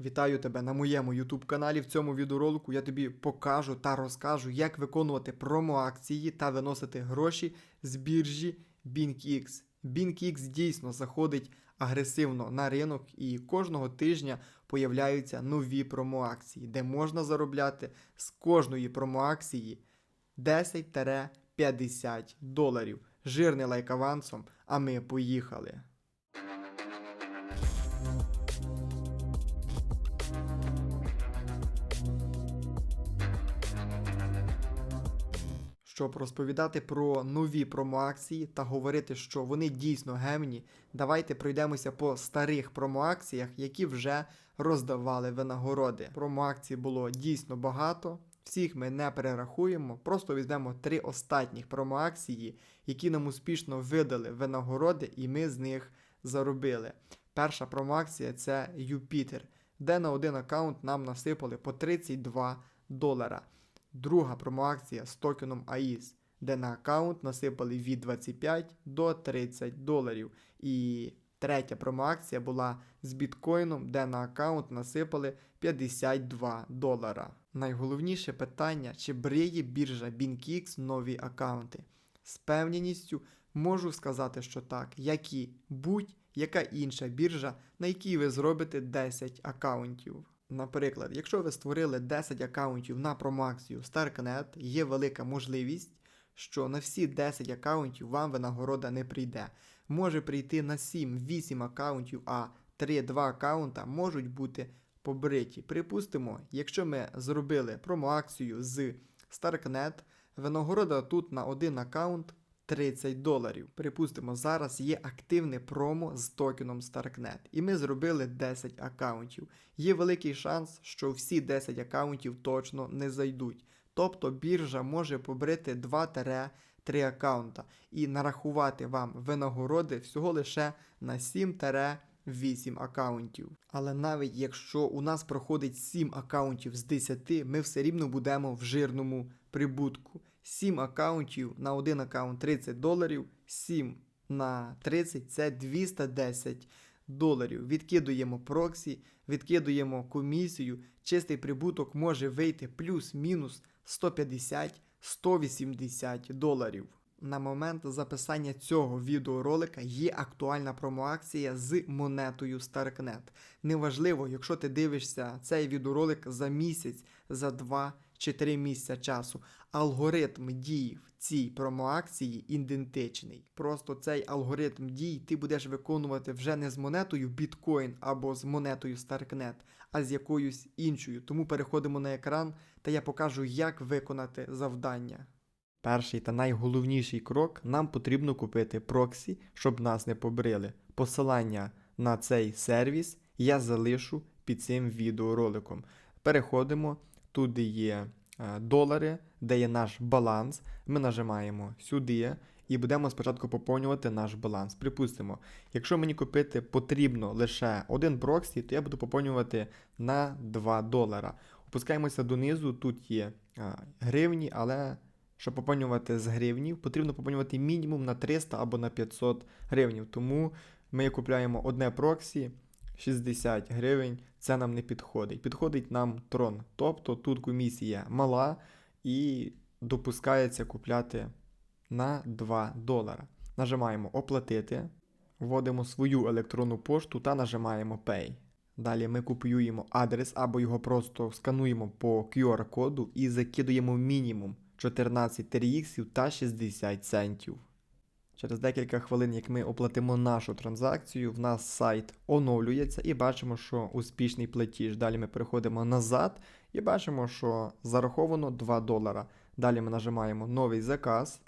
Вітаю тебе на моєму YouTube каналі. В цьому відеоролику я тобі покажу та розкажу, як виконувати промо-акції та виносити гроші з біржі BinkX. BinkX дійсно заходить агресивно на ринок і кожного тижня появляються нові промо-акції, де можна заробляти з кожної промо-акції 10-50 доларів. Жирний лайк авансом, а ми поїхали. Щоб розповідати про нові промоакції та говорити, що вони дійсно гемні, давайте пройдемося по старих промоакціях, які вже роздавали винагороди. Промоакцій було дійсно багато. Всіх ми не перерахуємо, просто візьмемо три останніх промоакції, які нам успішно видали винагороди, і ми з них заробили. Перша промоакція це Юпітер, де на один аккаунт нам насипали по 32 долара. Друга промоакція з токеном AIS, де на аккаунт насипали від 25 до 30 доларів. І третя промоакція була з біткоїном, де на аккаунт насипали 52 долара. Найголовніше питання, чи бриє біржа BinkX нові аккаунти. З певненістю можу сказати, що так, як і будь-яка інша біржа, на якій ви зробите 10 аккаунтів. Наприклад, якщо ви створили 10 аккаунтів на промоакцію StarkNet, є велика можливість, що на всі 10 аккаунтів вам винагорода не прийде. Може прийти на 7-8 аккаунтів, а 3-2 аккаунта можуть бути побриті. Припустимо, якщо ми зробили промоакцію з StarkNet, винагорода тут на один аккаунт 30 доларів. Припустимо, зараз є активне промо з токеном StarkNet, і ми зробили 10 аккаунтів. Є великий шанс, що всі 10 аккаунтів точно не зайдуть. Тобто біржа може побрити 2-3 аккаунта і нарахувати вам винагороди всього лише на 7-8 аккаунтів. Але навіть якщо у нас проходить 7 аккаунтів з 10, ми все рівно будемо в жирному прибутку. 7 аккаунтів на один аккаунт 30 доларів, 7 на 30 це 210 доларів. Відкидуємо проксі, відкидуємо комісію. Чистий прибуток може вийти плюс-мінус 150-180 доларів. На момент записання цього відеоролика є актуальна промоакція з монетою StarkNet. Неважливо, якщо ти дивишся цей відеоролик за місяць, за два чи три місяця часу. Алгоритм дій в цій промоакції ідентичний. Просто цей алгоритм дій ти будеш виконувати вже не з монетою Bitcoin або з монетою StarkNet, а з якоюсь іншою. Тому переходимо на екран та я покажу, як виконати завдання. Перший та найголовніший крок нам потрібно купити проксі, щоб нас не побрили. Посилання на цей сервіс я залишу під цим відеороликом. Переходимо, тут є е, долари, де є наш баланс. Ми нажимаємо сюди і будемо спочатку поповнювати наш баланс. Припустимо, якщо мені купити потрібно лише один проксі, то я буду поповнювати на 2 долара. Опускаємося донизу, тут є е, гривні, але щоб поповнювати з гривнів, потрібно поповнювати мінімум на 300 або на 500 гривнів. Тому ми купляємо одне проксі 60 гривень, це нам не підходить. Підходить нам трон. Тобто тут комісія мала і допускається купляти на 2 долара. Нажимаємо оплатити, вводимо свою електронну пошту та нажимаємо Pay. Далі ми копіюємо адрес або його просто скануємо по QR-коду і закидуємо мінімум 14 TRX та 60 центів. Через декілька хвилин, як ми оплатимо нашу транзакцію, в нас сайт оновлюється і бачимо, що успішний платіж. Далі ми переходимо назад і бачимо, що зараховано 2 долара. Далі ми нажимаємо новий заказ.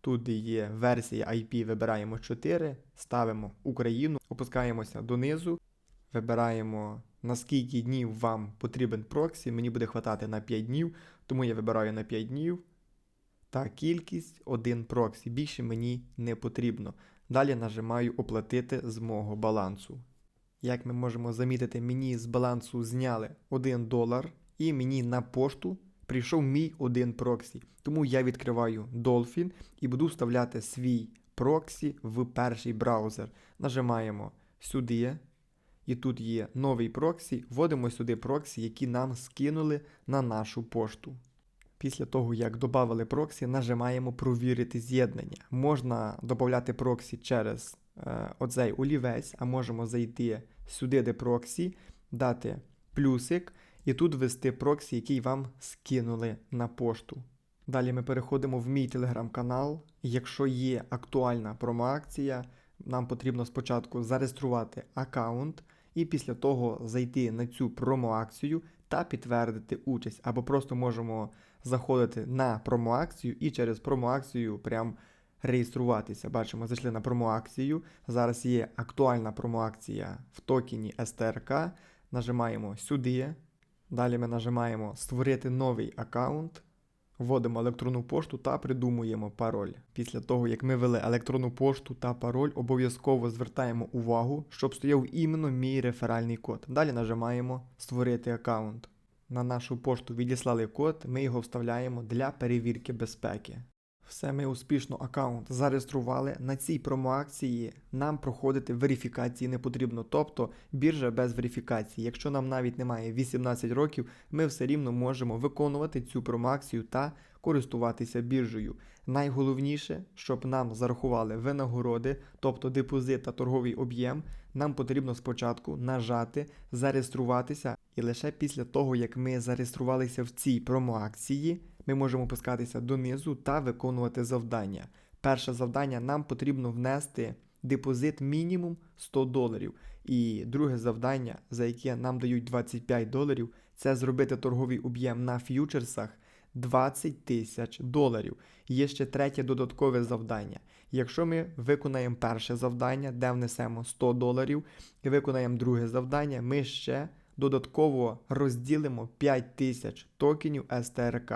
Тут є версія IP, вибираємо 4, ставимо Україну, опускаємося донизу, вибираємо на скільки днів вам потрібен проксі. Мені буде хватати на 5 днів, тому я вибираю на 5 днів. Та кількість один проксі. Більше мені не потрібно. Далі нажимаю оплатити з мого балансу. Як ми можемо замітити, мені з балансу зняли 1 долар, і мені на пошту прийшов мій один проксі. Тому я відкриваю Dolphin і буду вставляти свій проксі в перший браузер. Нажимаємо сюди. і тут є новий проксі, вводимо сюди проксі, які нам скинули на нашу пошту. Після того, як додали проксі, нажимаємо провірити з'єднання. Можна додати проксі через е, оцей олівець, а можемо зайти сюди, де проксі, дати плюсик і тут ввести проксі, який вам скинули на пошту. Далі ми переходимо в мій телеграм-канал. Якщо є актуальна промоакція, нам потрібно спочатку зареєструвати аккаунт і після того зайти на цю промоакцію та підтвердити участь. Або просто можемо заходити на промоакцію і через промоакцію прям реєструватися. Бачимо, зайшли на промоакцію. Зараз є актуальна промоакція в токені СТРК. Нажимаємо сюди. Далі ми нажимаємо Створити новий аккаунт. Вводимо електронну пошту та придумуємо пароль. Після того, як ми ввели електронну пошту та пароль, обов'язково звертаємо увагу, щоб стояв іменно мій реферальний код. Далі нажимаємо Створити аккаунт. На нашу пошту відіслали код, ми його вставляємо для перевірки безпеки. Все, ми успішно аккаунт зареєстрували. На цій промоакції нам проходити верифікації не потрібно, тобто біржа без верифікації. Якщо нам навіть немає 18 років, ми все рівно можемо виконувати цю промоакцію та користуватися біржею. Найголовніше, щоб нам зарахували винагороди, тобто депозит та торговий об'єм, нам потрібно спочатку нажати зареєструватися, і лише після того, як ми зареєструвалися в цій промоакції, ми можемо опускатися донизу та виконувати завдання. Перше завдання нам потрібно внести депозит мінімум 100 доларів. І друге завдання, за яке нам дають 25 доларів, це зробити торговий об'єм на ф'ючерсах 20 тисяч доларів. Є ще третє додаткове завдання. Якщо ми виконаємо перше завдання, де внесемо 100 доларів, і виконаємо друге завдання, ми ще додатково розділимо 5 тисяч токенів СТРК.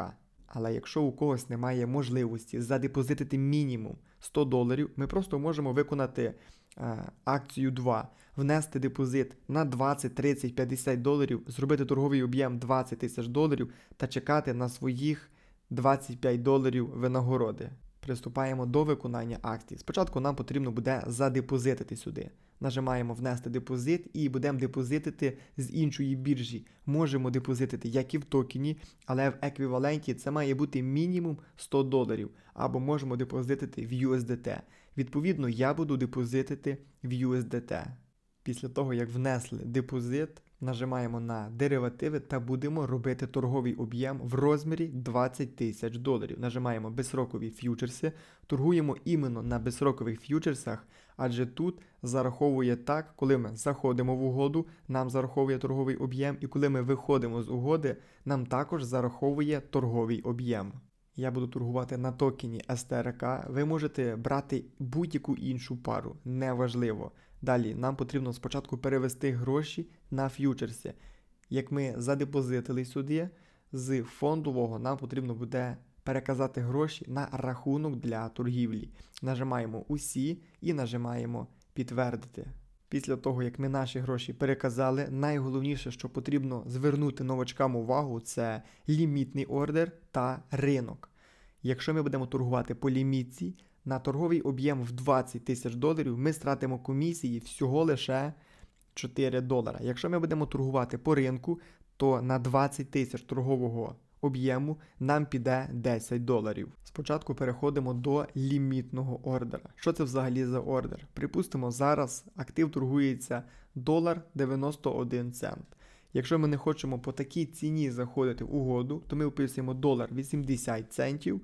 Але якщо у когось немає можливості задепозитити мінімум 100 доларів, ми просто можемо виконати е, акцію 2, внести депозит на 20, 30, 50 доларів, зробити торговий об'єм 20 тисяч доларів та чекати на своїх 25 доларів винагороди. Приступаємо до виконання акції. Спочатку нам потрібно буде задепозитити сюди. Нажимаємо внести депозит і будемо депозитити з іншої біржі. Можемо депозитити як і в токені, але в еквіваленті це має бути мінімум 100 доларів. Або можемо депозитити в USDT. Відповідно, я буду депозитити в USDT. Після того, як внесли депозит, нажимаємо на деривативи та будемо робити торговий об'єм в розмірі 20 тисяч доларів. Нажимаємо безсрокові ф'ючерси, торгуємо іменно на безсрокових ф'ючерсах, адже тут зараховує так, коли ми заходимо в угоду, нам зараховує торговий об'єм, і коли ми виходимо з угоди, нам також зараховує торговий об'єм. Я буду торгувати на токені СТРК. Ви можете брати будь-яку іншу пару, неважливо. Далі нам потрібно спочатку перевести гроші на ф'ючерси. Як ми задепозитили сюди, з фондового нам потрібно буде переказати гроші на рахунок для торгівлі. Нажимаємо усі і нажимаємо підтвердити. Після того, як ми наші гроші переказали, найголовніше, що потрібно звернути новачкам увагу, це лімітний ордер та ринок. Якщо ми будемо торгувати по лімітці, на торговий об'єм в 20 тисяч доларів ми стратимо комісії всього лише 4 долара. Якщо ми будемо торгувати по ринку, то на 20 тисяч торгового об'єму нам піде 10 доларів. Спочатку переходимо до лімітного ордера. Що це взагалі за ордер? Припустимо, зараз актив торгується долар 91 цент. Якщо ми не хочемо по такій ціні заходити в угоду, то ми вписуємо долар 80 центів.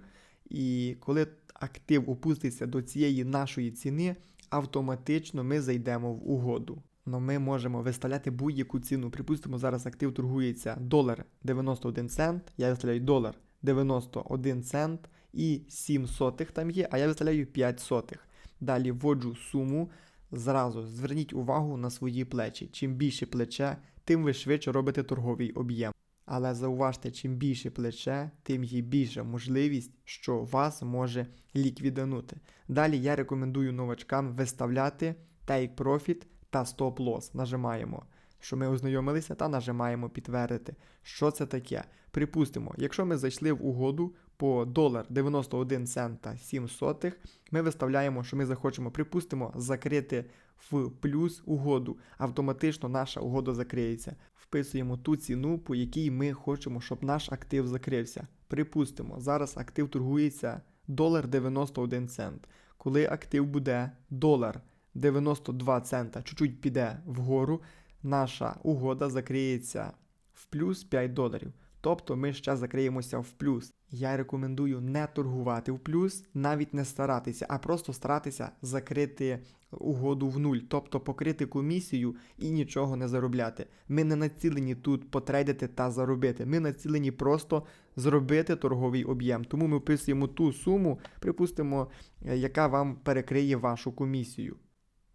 І коли актив опуститься до цієї нашої ціни, автоматично ми зайдемо в угоду. Но ми можемо виставляти будь-яку ціну. Припустимо, зараз актив торгується долар 91 цент. Я виставляю долар 91 цент і 7 сотих там є, а я виставляю 5 сотих. Далі вводжу суму. Зразу зверніть увагу на свої плечі. Чим більше плече, тим ви швидше робите торговий об'єм. Але зауважте, чим більше плече, тим є більша можливість, що вас може ліквіданути. Далі я рекомендую новачкам виставляти Take Profit та Stop Loss. Нажимаємо, що ми ознайомилися, та нажимаємо підтвердити. Що це таке? Припустимо, якщо ми зайшли в угоду по долар 91 цента 7 сотих, ми виставляємо, що ми захочемо, припустимо, закрити в плюс угоду. Автоматично наша угода закриється. Вписуємо ту ціну, по якій ми хочемо, щоб наш актив закрився. Припустимо, зараз актив торгується долар 91 цент. Коли актив буде долар 92 цента, чуть-чуть піде вгору, наша угода закриється в плюс 5 доларів. Тобто ми ще закриємося в плюс. Я рекомендую не торгувати в плюс, навіть не старатися, а просто старатися закрити угоду в нуль, тобто покрити комісію і нічого не заробляти. Ми не націлені тут потрейдити та заробити. Ми націлені просто зробити торговий об'єм. Тому ми вписуємо ту суму, припустимо, е, яка вам перекриє вашу комісію.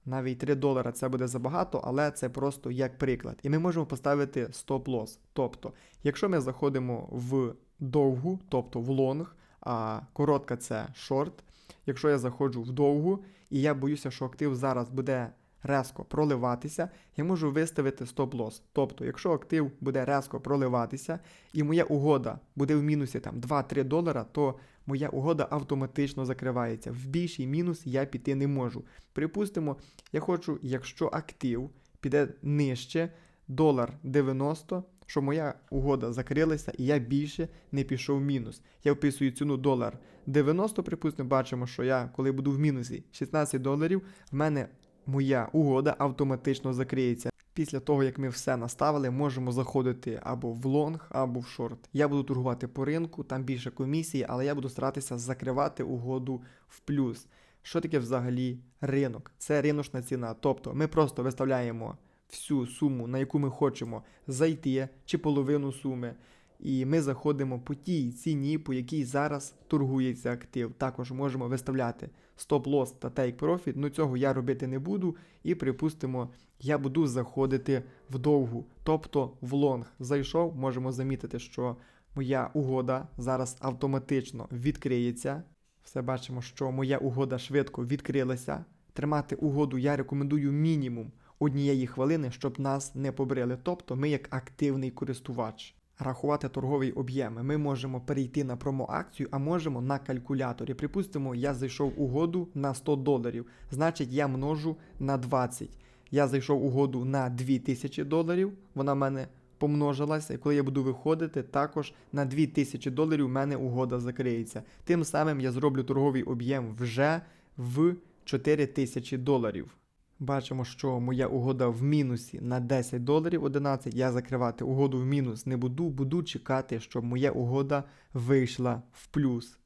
Навіть 3 долара це буде забагато, але це просто як приклад. І ми можемо поставити стоп-лосс. Тобто, якщо ми заходимо в довгу, тобто в лонг, а коротка це шорт. Якщо я заходжу в довгу і я боюся, що актив зараз буде резко проливатися, я можу виставити стоп-лосс. Тобто, якщо актив буде резко проливатися і моя угода буде в мінусі там 2-3 долара, то моя угода автоматично закривається. В більший мінус я піти не можу. Припустимо, я хочу, якщо актив піде нижче долар 90, що моя угода закрилася і я більше не пішов в мінус. Я вписую ціну долар 90, припустимо, бачимо, що я, коли буду в мінусі 16 доларів, в мене моя угода автоматично закриється. Після того, як ми все наставили, можемо заходити або в лонг, або в шорт. Я буду торгувати по ринку, там більше комісії, але я буду старатися закривати угоду в плюс. Що таке взагалі ринок? Це риночна ціна. Тобто ми просто виставляємо всю суму, на яку ми хочемо зайти, чи половину суми. І ми заходимо по тій ціні, по якій зараз торгується актив. Також можемо виставляти стоп-лосс та take profit, ну цього я робити не буду. І припустимо, я буду заходити в довгу, тобто в лонг. Зайшов, можемо замітити, що моя угода зараз автоматично відкриється. Все бачимо, що моя угода швидко відкрилася. Тримати угоду я рекомендую мінімум однієї хвилини, щоб нас не побрили. Тобто ми як активний користувач. Рахувати торговий об'єм. Ми можемо перейти на промоакцію, а можемо на калькуляторі. Припустимо, я зайшов угоду на 100 доларів. Значить, я множу на 20. Я зайшов угоду на 2000 доларів. Вона в мене помножилася, і коли я буду виходити, також на 2000 доларів в мене угода закриється. Тим самим я зроблю торговий об'єм вже в 4000 доларів. Бачимо, що моя угода в мінусі на 10 доларів 11. Я закривати угоду в мінус не буду, буду чекати, щоб моя угода вийшла в плюс.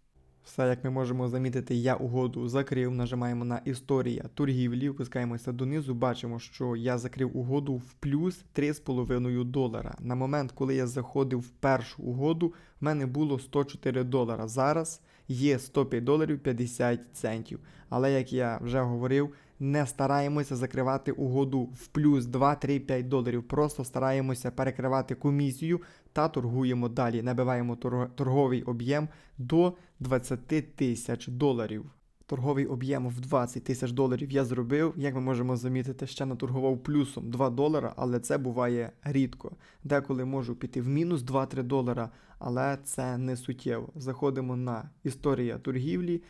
Все, як ми можемо замітити, я угоду закрив. Нажимаємо на історія торгівлі, опускаємося донизу, бачимо, що я закрив угоду в плюс 3,5 долара. На момент, коли я заходив в першу угоду, в мене було 104 долара. Зараз є 105 доларів 50 центів. Але як я вже говорив, не стараємося закривати угоду в плюс 2, 3, 5 доларів. Просто стараємося перекривати комісію та торгуємо далі. Набиваємо торговий об'єм до 20 тисяч доларів. Торговий об'єм в 20 тисяч доларів я зробив. Як ми можемо замітити, ще наторгував плюсом 2 долара, але це буває рідко. Деколи можу піти в мінус 2-3 долара, але це не суттєво. Заходимо на історія торгівлі.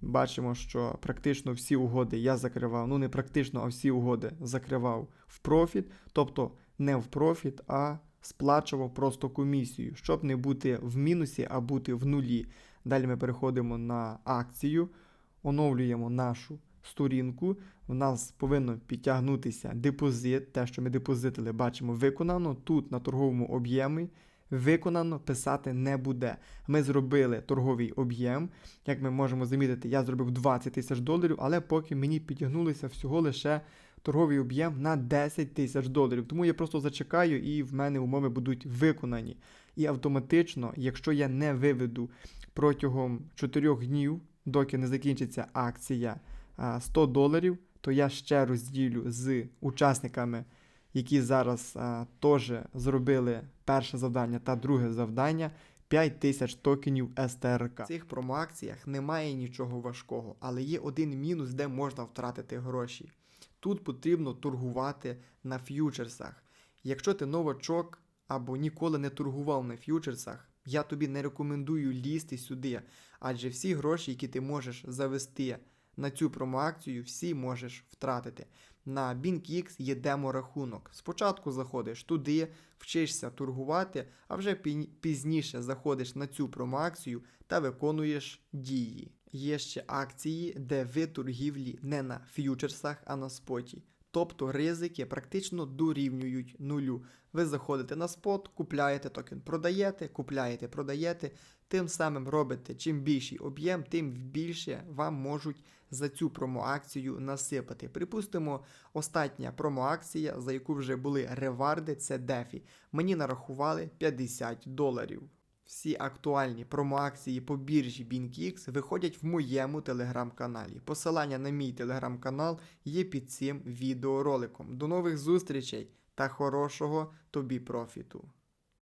Бачимо, що практично всі угоди я закривав. Ну не практично, а всі угоди закривав в профіт, тобто не в профіт, а сплачував просто комісію, щоб не бути в мінусі, а бути в нулі. Далі ми переходимо на акцію, оновлюємо нашу сторінку. В нас повинно підтягнутися депозит. Те, що ми депозитили, бачимо виконано. Тут на торговому об'ємі виконано писати не буде. Ми зробили торговий об'єм. Як ми можемо замітити, я зробив 20 тисяч доларів, але поки мені підтягнулося всього лише торговий об'єм на 10 тисяч доларів. Тому я просто зачекаю і в мене умови будуть виконані. І автоматично, якщо я не виведу протягом 4 днів, доки не закінчиться акція 100 доларів, то я ще розділю з учасниками, які зараз а, теж зробили перше завдання та друге завдання. 5 тисяч токенів СТРК. В цих промоакціях немає нічого важкого, але є один мінус, де можна втратити гроші. Тут потрібно торгувати на ф'ючерсах. Якщо ти новачок або ніколи не торгував на ф'ючерсах, я тобі не рекомендую лізти сюди, адже всі гроші, які ти можеш завести На цю промоакцію всі можеш втратити. На BinkX є демо-рахунок. Спочатку заходиш туди, вчишся торгувати, а вже пізніше заходиш на цю промоакцію та виконуєш дії. Є ще акції, де ви торгівлі не на ф'ючерсах, а на споті. Тобто ризики практично дорівнюють нулю. Ви заходите на спот, купляєте токен, продаєте, купляєте, продаєте. Тим самим робите, чим більший об'єм, тим більше вам можуть за цю промоакцію насипати. Припустимо, остання промоакція, за яку вже були реварди, це DeFi. Мені нарахували 50 доларів. Всі актуальні промоакції по біржі BinkX виходять в моєму телеграм-каналі. Посилання на мій телеграм-канал є під цим відеороликом. До нових зустрічей та хорошого тобі профіту!